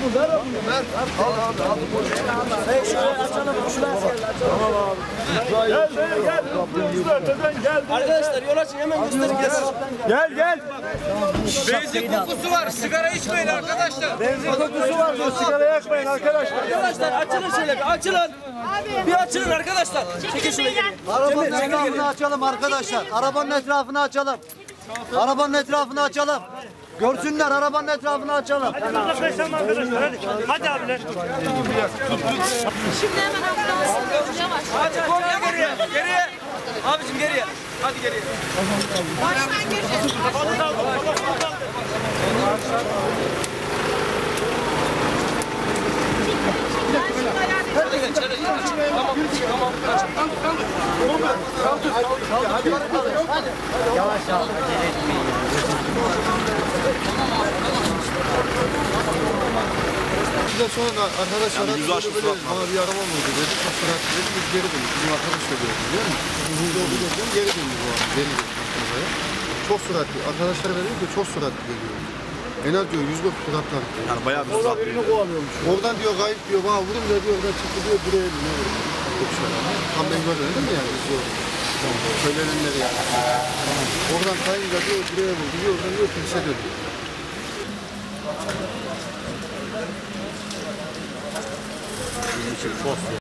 Ver bunu ver. Al abi al. Hey şöyle açalım. Şuraya Gel gel gel. Hızlı öteden gel. Arkadaşlar yol açın hemen gösterin. Gel gel. Benzin kokusu var. Sigara içmeyin arkadaşlar. Benzin kokusu var. Sigara yakmayın arkadaşlar. Arkadaşlar açılın şöyle bir açılın. Bir açılın arkadaşlar. Çekin şöyle gelin. Arabanın etrafını açalım arkadaşlar. Arabanın etrafını açalım. Arabanın etrafını açalım. Görsünler arabanın etrafını açalım. Uzaklaşalım arkadaşlar hadi. Hadi abiler. Şimdi hemen ambulans yavaş. Hadi koy geriye. Geriye. Abicim geriye. Hadi geriye. Baştan gireceğiz. Bizden sonra da arkadaşlar yani böyle bana bir araba mı oldu dedi. Çok sürat dedi. Biz geri döndük. Bizim arkadaş da gördü biliyor musun? Hızlı olduğu gözden geri döndü bu arada. Geri döndü. Buraya. Çok süratli. Arkadaşlar veriyor ki çok süratli geliyor. En az diyor 140 süratli. Yani bayağı bir süratli. Oradan diyor kayıp diyor bana vurun da diyor oradan çıktı diyor buraya. Yok şöyle. Tam ben görmedim mi yani biz. Söylenenleri yani. Oradan kayınca diyor buraya vurdu diyor oradan diyor kimse 是说辞